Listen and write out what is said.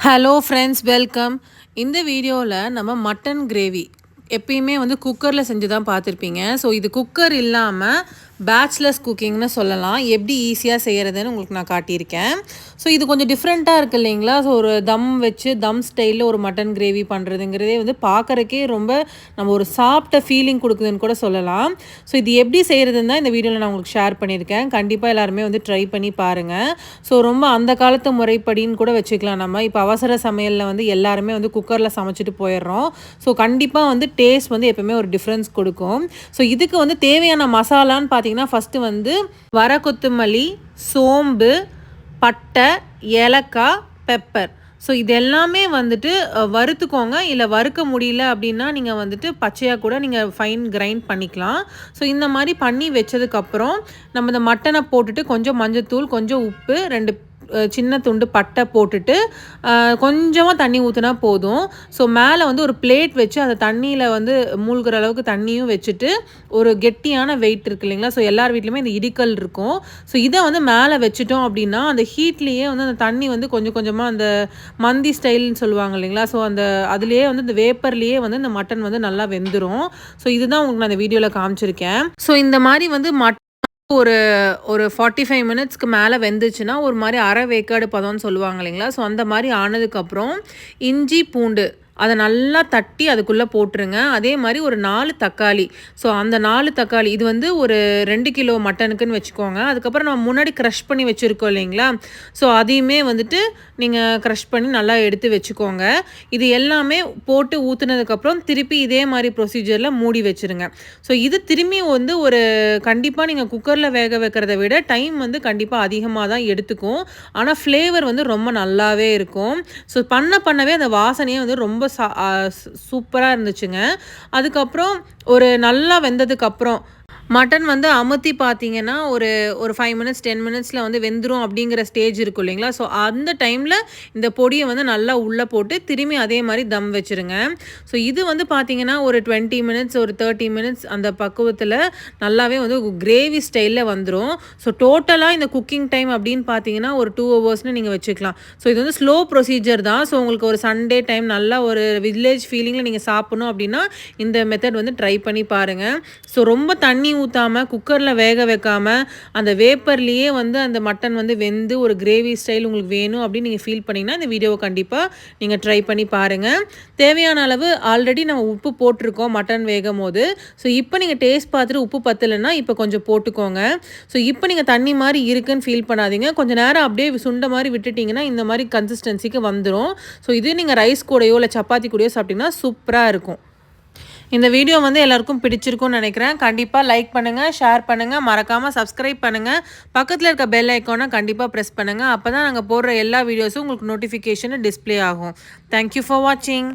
Hello friends welcome இந்த வீடியோவில் நம்ம மட்டன் கிரேவி எப்பயுமே வந்து குக்கரில் செஞ்சு தான் பார்த்துருப்பீங்க. ஸோ இது குக்கர் இல்லாமல் பேச்சுலர்ஸ் குக்கிங்னு சொல்லலாம். எப்படி ஈஸியாக செய்கிறதுன்னு உங்களுக்கு நான் காட்டியிருக்கேன். ஸோ இது கொஞ்சம் டிஃப்ரெண்ட்டாக இருக்குது இல்லைங்களா? ஸோ ஒரு தம் வச்சு தம் ஸ்டைலில் ஒரு மட்டன் கிரேவி பண்ணுறதுங்கிறதே வந்து பார்க்குறக்கே ரொம்ப நம்ம ஒரு சாப்பிட்ட ஃபீலிங் கொடுக்குதுன்னு கூட சொல்லலாம். ஸோ இது எப்படி செய்கிறதுன்னு தான் இந்த வீடியோவில் நான் உங்களுக்கு ஷேர் பண்ணியிருக்கேன். கண்டிப்பாக எல்லாருமே வந்து ட்ரை பண்ணி பாருங்கள் ஸோ ரொம்ப அந்த காலத்து முறைப்படின்னு கூட வச்சுக்கலாம் நம்ம. இப்போ அவசர சமையலில் வந்து எல்லாருமே வந்து குக்கரில் சமைச்சிட்டு போயிடுறோம். ஸோ கண்டிப்பாக வந்து டேஸ்ட் வந்து எப்போவுமே ஒரு டிஃப்ரென்ஸ் கொடுக்கும். ஸோ இதுக்கு வந்து தேவையான மசாலான்னு பார்த்தீங்கன்னா பார்த்தீங்கன்னா ஃபஸ்ட்டு வந்து வர கொத்தமல்லி சோம்பு பட்டை ஏலக்காய் பெப்பர் ஸோ இது எல்லாமே வந்துட்டு வறுத்துக்கோங்க. இல்லை வறுக்க முடியல அப்படின்னா நீங்கள் வந்துட்டு பச்சையாக கூட நீங்கள் ஃபைன் கிரைண்ட் பண்ணிக்கலாம். ஸோ இந்த மாதிரி பண்ணி வச்சதுக்கப்புறம் நம்ம இந்த மட்டனை போட்டுட்டு கொஞ்சம் மஞ்சத்தூள் கொஞ்சம் உப்பு ரெண்டு சின்ன துண்டு பட்டை போட்டுட்டு கொஞ்சமாக தண்ணி ஊற்றினா போதும். ஸோ மேலே வந்து ஒரு பிளேட் வச்சு அந்த தண்ணியில் வந்து மூழ்கிற அளவுக்கு தண்ணியும் வச்சுட்டு ஒரு கெட்டியான வெயிட் இருக்கு இல்லைங்களா? ஸோ எல்லார் வீட்லேயுமே இந்த இடிக்கல் இருக்கும். ஸோ இதை வந்து மேலே வச்சுட்டோம் அப்படின்னா அந்த ஹீட்லேயே வந்து அந்த தண்ணி வந்து கொஞ்சம் கொஞ்சமாக அந்த மந்தி ஸ்டைல்னு சொல்லுவாங்க இல்லைங்களா? ஸோ அந்த அதுலேயே வந்து இந்த வேப்பர்லேயே வந்து இந்த மட்டன் வந்து நல்லா வெந்துடும் ஸோ இதுதான் உங்களுக்கு நான் இந்த வீடியோவில் காமிச்சிருக்கேன். ஸோ இந்த மாதிரி வந்து மட் ஒரு ஒரு ஃபார்ட்டி ஃபைவ் மினிட்ஸ்க்கு மேலே வெந்துச்சுன்னா ஒரு மாதிரி அரை வேக்காடு பதம்னு சொல்லுவாங்க இல்லைங்களா? ஸோ அந்த மாதிரி ஆனதுக்கப்புறம் இஞ்சி பூண்டு அதை நல்லா தட்டி அதுக்குள்ளே போட்டுருங்க. அதே மாதிரி ஒரு நாலு தக்காளி. ஸோ அந்த நாலு தக்காளி இது வந்து ஒரு ரெண்டு கிலோ மட்டனுக்குன்னு வச்சுக்கோங்க. அதுக்கப்புறம் நம்ம முன்னாடி க்ரஷ் பண்ணி வச்சுருக்கோம் இல்லைங்களா? ஸோ அதையுமே வந்துட்டு நீங்கள் க்ரஷ் பண்ணி நல்லா எடுத்து வச்சுக்கோங்க. இது எல்லாமே போட்டு ஊற்றுனதுக்கப்புறம் திருப்பி இதே மாதிரி ப்ரொசீஜரில் மூடி வச்சுருங்க. ஸோ இது திரும்பி வந்து ஒரு கண்டிப்பாக நீங்கள் குக்கரில் வேக வைக்கிறத விட டைம் வந்து கண்டிப்பாக அதிகமாக தான் எடுத்துக்கும். ஆனால் ஃப்ளேவர் வந்து ரொம்ப நல்லாவே இருக்கும். ஸோ பண்ண பண்ணவே அந்த வாசனையே வந்து ரொம்ப சூப்பராக இருந்துச்சுங்க. அதுக்கப்புறம் ஒரு நல்லா வெந்ததுக்கப்புறம் மட்டன் வந்து அமுத்தி பார்த்தீங்கன்னா ஒரு ஒரு ஃபைவ் மினிட்ஸ் டென் மினிட்ஸில் வந்து வெந்துடும் அப்படிங்கிற ஸ்டேஜ் இருக்கும் இல்லைங்களா? ஸோ அந்த டைமில் இந்த பொடியை வந்து நல்லா உள்ளே போட்டு திரும்பி அதே மாதிரி தம் வச்சுருங்க. ஸோ இது வந்து பார்த்தீங்கன்னா ஒரு டுவெண்ட்டி மினிட்ஸ் ஒரு தேர்ட்டி மினிட்ஸ் அந்த பக்குவத்தில் நல்லாவே வந்து கிரேவி ஸ்டைலில் வந்துடும் ஸோ டோட்டலாக இந்த குக்கிங் டைம் அப்படின்னு பார்த்தீங்கன்னா ஒரு டூ ஹவர்ஸ்னு நீங்கள் வச்சுக்கலாம். ஸோ இது வந்து ஸ்லோ ப்ரொசீஜர் தான். ஸோ உங்களுக்கு ஒரு சண்டே டைம் நல்லா ஒரு வில்லேஜ் ஃபீலிங்கில் நீங்கள் சாப்பிடணும் அப்படின்னா இந்த மெத்தட் வந்து ட்ரை பண்ணி பாருங்கள் ஸோ ரொம்ப தண்ணி ஊற்றாமல் குக்கரில் வேக வைக்காமல் அந்த வேப்பர்லேயே வந்து அந்த மட்டன் வந்து வெந்து ஒரு கிரேவி ஸ்டைல் உங்களுக்கு வேணும் அப்படின்னு நீங்கள் ஃபீல் பண்ணிங்கன்னா இந்த வீடியோவை கண்டிப்பாக நீங்கள் ட்ரை பண்ணி பாருங்கள் தேவையான அளவு ஆல்ரெடி நம்ம உப்பு போட்டிருக்கோம் மட்டன் வேகும் போது ஸோ இப்போ நீங்கள் டேஸ்ட் பார்த்துட்டு உப்பு பத்தலைன்னா இப்போ கொஞ்சம் போட்டுக்கோங்க. ஸோ இப்போ நீங்கள் தண்ணி மாதிரி இருக்குன்னு ஃபீல் பண்ணாதீங்க. கொஞ்சம் நேரம் அப்படியே சுண்ட மாதிரி விட்டுட்டிங்கன்னா இந்த மாதிரி கன்சிஸ்டன்சிக்கு வந்துடும் ஸோ இது நீங்கள் ரைஸ் கூடையோ இல்லை சப்பாத்தி கூடையோ சாப்பிட்டிங்கன்னா சூப்பராக இருக்கும். இந்த வீடியோ வந்து எல்லாருக்கும் பிடிச்சிருக்கும்னு நினைக்கிறேன். கண்டிப்பாக லைக் பண்ணுங்கள் ஷேர் பண்ணுங்கள் மறக்காமல் சப்ஸ்கிரைப் பண்ணுங்கள் பக்கத்தில் இருக்க பெல் ஐக்கானை கண்டிப்பாக ப்ரெஸ் பண்ணுங்கள் அப்போ தான் நாங்கள் போடுற எல்லா வீடியோஸும் உங்களுக்கு நோட்டிஃபிகேஷனு டிஸ்பிளே ஆகும். தேங்க்யூ ஃபார் வாட்சிங்